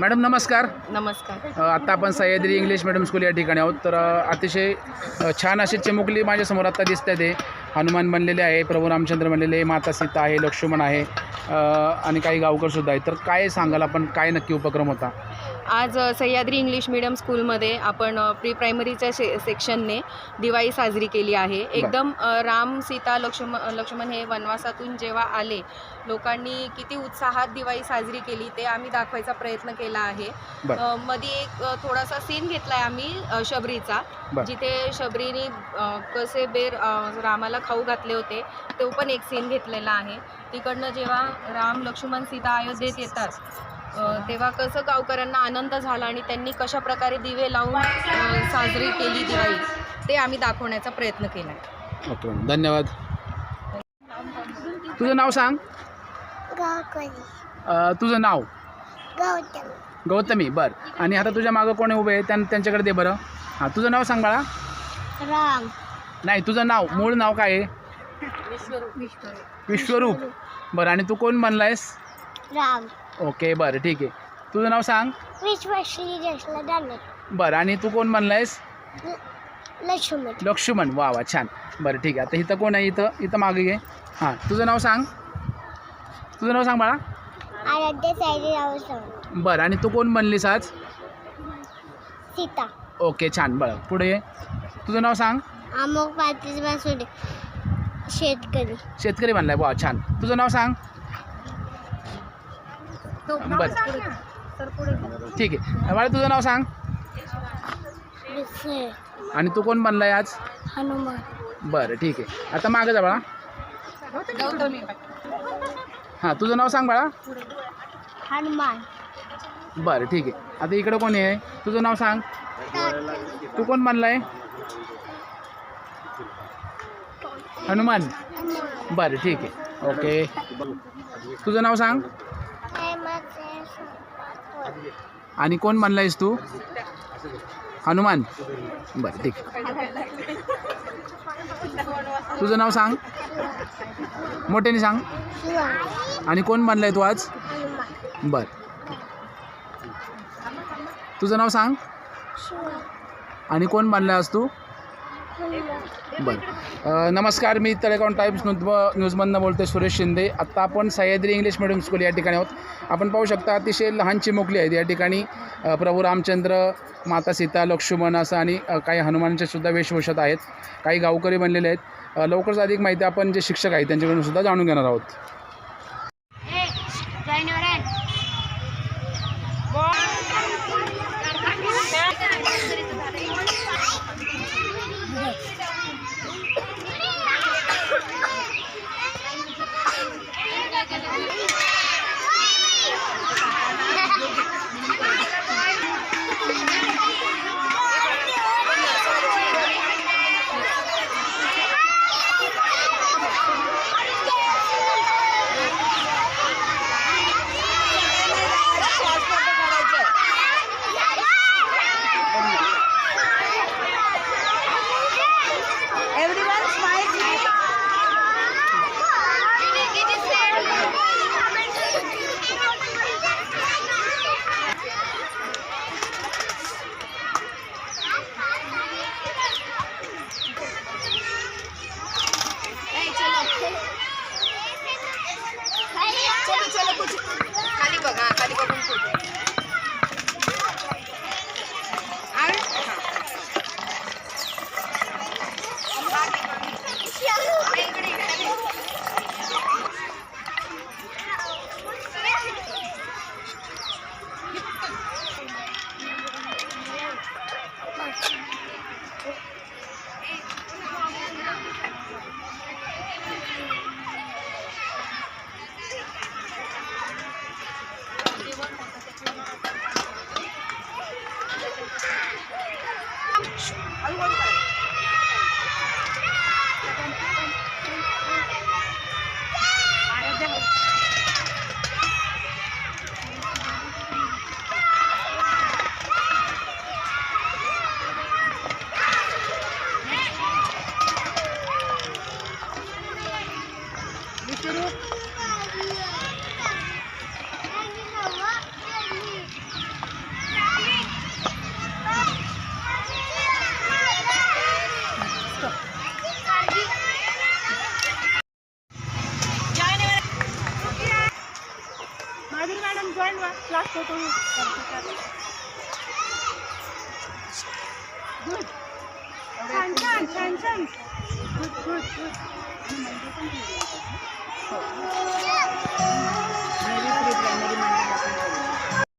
Madam नमस्कार. नमस्कार. आत्ता आपण सह्याद्री इंग्लिश मिडियम स्कूल या ठिकाणी आहोत. तर अतिशय छान अशी चिमुकली माझ्यासमोर आत्ता दिसत आहे हनुमान बनलेले आहे प्रभू रामचंद्र बनलेले आहे माता सीता आहे लक्ष्मण आहे आणि काही गावकरसुद्धा आहेत. तर काय सांगाल आपण? काय नक्की उपक्रम होता? आज सह्याद्री इंग्लिश मीडियम स्कूलमध्ये आपण प्री प्रायमरीच्या से सेक्शनने दिवाळी साजरी केली आहे. एकदम राम सीता लक्ष्मण लक्ष्मण हे वनवासातून जेव्हा आले लोकांनी किती उत्साहात दिवाळी साजरी केली ते आम्ही दाखवायचा प्रयत्न केला आहे. मध्ये एक थोडासा सीन घेतला आहे आम्ही शबरीचा. बरं. जिथे शबरीने कसे बेर रामाला खाऊ घातले होते तो पण एक सीन घेतलेला आहे. तिकडनं जेव्हा राम लक्ष्मण सीता अयोध्येत येतात तेव्हा कसं गावकऱ्यांना आनंद झाला आणि त्यांनी कशा प्रकारे दिवे लावून साजरी केली दिवाळी ते आम्ही दाखवण्याचा प्रयत्न केला. आहे ओके धन्यवाद. तुझं नाव सांग? गावकरी. अ, तुझं नाव? गौतम. गौतमी बरं. आणि आता तुझ्या मागं कोणी उभे आहे? त्यां त्यांच्याकडे दे बरं. हां तुझं नाव सांग बाळा. राम. नाही तुझं नाव मूळ नाव काय आहे? विश्वरूप. बरं आणि तू कोण बनला आहेस राम. ओके बरं ठीक आहे. तुझं नाव सांग. विश्वश्री जसला दाने बरं आणि तू कोण आहेस लक्ष्मण. लक्ष्मण वा वा छान. बरं ठीक आहे. आता इथं कोण आहे? इथं इथं मागे घे. हां तुझं नाव सांग. तुझं नाव सांग बाळा. आराध्य बरं आणि तू कोण बनलीस आज? सीता. ओके छान बरं. पुढे ये. तुझं नाव सांग. अमोक बासुडे शेतकरी. शेतकरी बनलाय वा छान. तुझं नाव सांग. बरं. ठीक आहे. बाळा तुझं नाव सांग. आणि तू कोण बनलाय आज? हनुमान. बरं ठीक आहे. आता मागं जा बाळा. हां तुझं नाव सांग बाळा. हनुमान. बरं ठीक आहे. आता इकडं कोण आहे? तुझं नाव सांग. तू कोण बनलाय? हनुमान. बरं ठीक आहे. ओके. तुझं नाव सांग. आणि कोण म्हणलायस तू? हनुमान. बरं ठीक. तुझं नाव सांग. मोठ्याने सांग. आणि कोण म्हणलाय तू आज? बर. तुझं नाव सांग. आणि कोण बनला आज तू? बरं. नमस्कार मी तळेगाव टाईम्स न्यूज न्यूजमधनं बोलतो सुरेश शिंदे. आत्ता आपण सह्याद्री इंग्लिश मिडियम स्कूल या ठिकाणी आहोत. आपण पाहू शकता अतिशय लहान चिमुकली आहेत या ठिकाणी. प्रभू रामचंद्र माता सीता लक्ष्मण असं आणि काही हनुमानचे सुद्धा वेशभूषात आहेत. काही गावकरी बनलेले आहेत. लवकरच अधिक माहिती आपण जे शिक्षक आहेत त्यांच्याकडून सुद्धा जाणून घेणार आहोत. Plak kodunu tutacağım. Good. Çancan, çancan. Good, good, good. Very pretty, very nice.